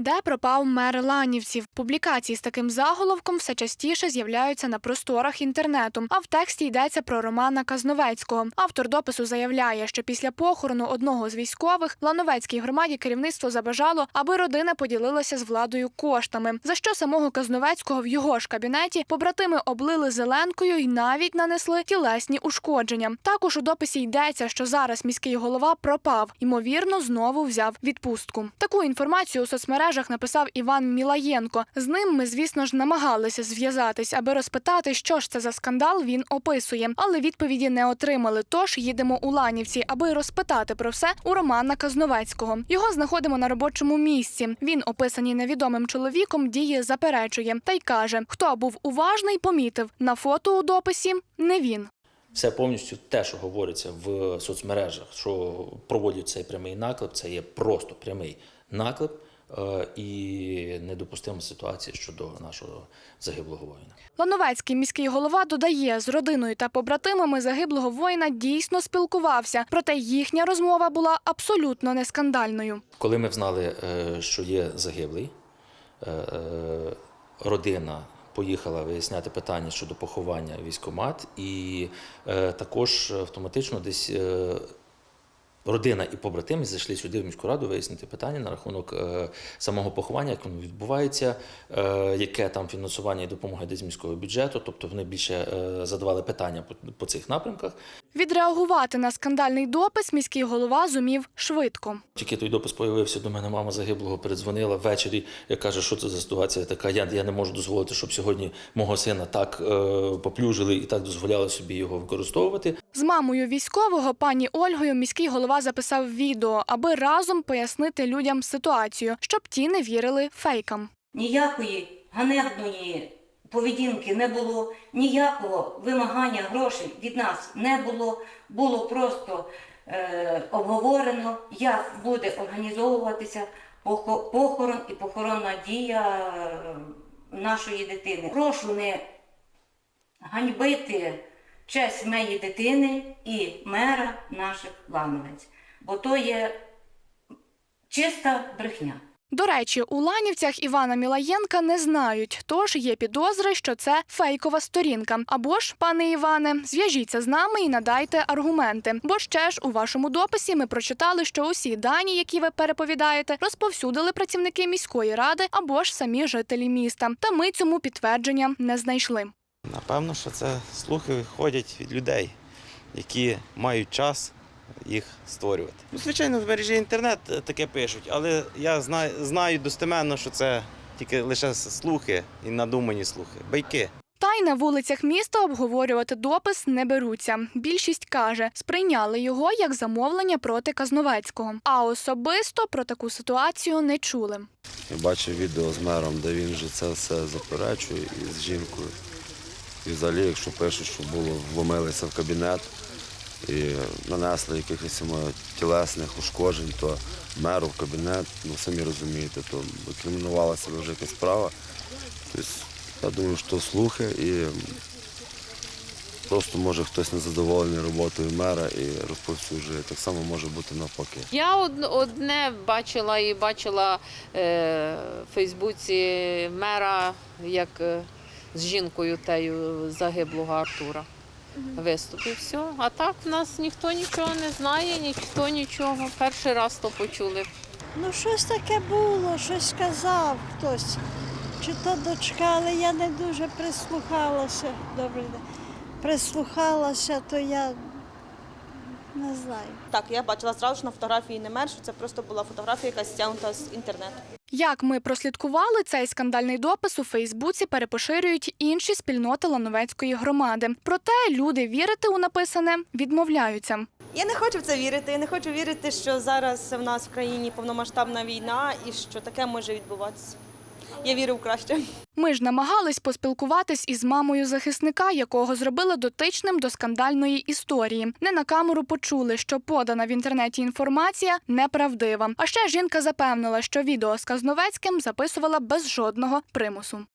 Де пропав мер Ланівців? Публікації з таким заголовком все частіше з'являються на просторах інтернету. А в тексті йдеться про Романа Казновецького. Автор допису заявляє, що після похорону одного з військових Лановецькій громаді керівництво забажало, аби родина поділилася з владою коштами. За що самого Казновецького в його ж кабінеті побратими облили зеленкою і навіть нанесли тілесні ушкодження. Також у дописі йдеться, що зараз міський голова пропав, ймовірно, знову взяв відпустку. Таку інформацію у соцмережах написав Іван Мілаєнко. З ним ми, звісно ж, намагалися зв'язатись, аби розпитати, що ж це за скандал він описує, але відповіді не отримали. Тож їдемо у Ланівці, аби розпитати про все у Романа Казновецького. Його знаходимо на робочому місці. Він, описаний невідомим чоловіком, дії заперечує та й каже: хто був уважний, помітив на фото у дописі не він. Все повністю те, що говориться в соцмережах, що проводять цей прямий наклеп, це є просто прямий наклеп і недопустима ситуація щодо нашого загиблого воїна. Лановецький міський голова додає, з родиною та побратимами загиблого воїна дійсно спілкувався, проте їхня розмова була абсолютно не скандальною. Коли ми взнали, е, що є загиблий, е, е, родина поїхала виясняти питання щодо поховання в військкомат, і е, також автоматично десь. е, Родина і побратими зайшли сюди в міську раду вияснити питання на рахунок е, самого поховання, як воно відбувається, е, яке там фінансування і допомога йде з міського бюджету. Тобто вони більше е, задавали питання по, цих напрямках. Відреагувати на скандальний допис міський голова зумів швидко. Тільки той допис появився до мене, мама загиблого передзвонила ввечері. Я каже, що це за ситуація така. Я, я не можу дозволити, щоб сьогодні мого сина так е, поплюжили і так дозволяли собі його використовувати. З мамою військового пані Ольгою міський голова записав відео, аби разом пояснити людям ситуацію, щоб ті не вірили фейкам. Ніякої ганебної поведінки не було, ніякого вимагання грошей від нас не було. Було просто е, обговорено, як буде організовуватися похорон і похоронна дія е, нашої дитини. Прошу не ганьбити честь моєї дитини і мера наших лановець, бо то є чиста брехня. До речі, у Ланівцях Івана Мілаєнка не знають, тож є підозри, що це фейкова сторінка. Або ж, пане Іване, зв'яжіться з нами і надайте аргументи. Бо ще ж у вашому дописі ми прочитали, що усі дані, які ви переповідаєте, розповсюдили працівники міської ради або ж самі жителі міста. Та ми цьому підтвердження не знайшли. Напевно, що це слухи ходять від людей, які мають час їх створювати. Ну, звичайно, в мережі інтернет е, таке пишуть, але я знаю, знаю достеменно, що це тільки лише слухи і надумані слухи, байки. Та й на вулицях міста обговорювати допис не беруться. Більшість каже, сприйняли його як замовлення проти Казновецького. А особисто про таку ситуацію не чули. Я бачив відео з мером, де він вже це все заперечує і з жінкою. Взагалі, якщо пишуть, що було, вломилися в кабінет і нанесли якихось тілесних ушкоджень, то меру в кабінет, ну самі розумієте, то кримінувалася вже якась справа. Тобто, я думаю, що слухи і просто може хтось незадоволений роботою мера і розповсюджує. Так само може бути навпаки. Я одне бачила і бачила е, в Фейсбуці мера, як е, з жінкою тею загиблого Артура. Виступ і все. А так в нас ніхто нічого не знає, ніхто нічого. Перший раз то почули. Ну, щось таке було, щось казав хтось. Чи то дочка, але я не дуже прислухалася. Добре, прислухалася, то я не знаю. Так, я бачила зразу ж на фотографії не мер, що це просто була фотографія, якась стягнута з інтернету. Як ми прослідкували, цей скандальний допис у Фейсбуці перепоширюють інші спільноти Лановецької громади. Проте люди вірити у написане відмовляються. Я не хочу в це вірити. Я не хочу вірити, що зараз в нас в країні повномасштабна війна і що таке може відбуватися. Я вірю в краще. Ми ж намагались поспілкуватись із мамою захисника, якого зробили дотичним до скандальної історії. Не на камеру почули, що подана в інтернеті інформація неправдива. А ще жінка запевнила, що відео з Казновецьким записувала без жодного примусу.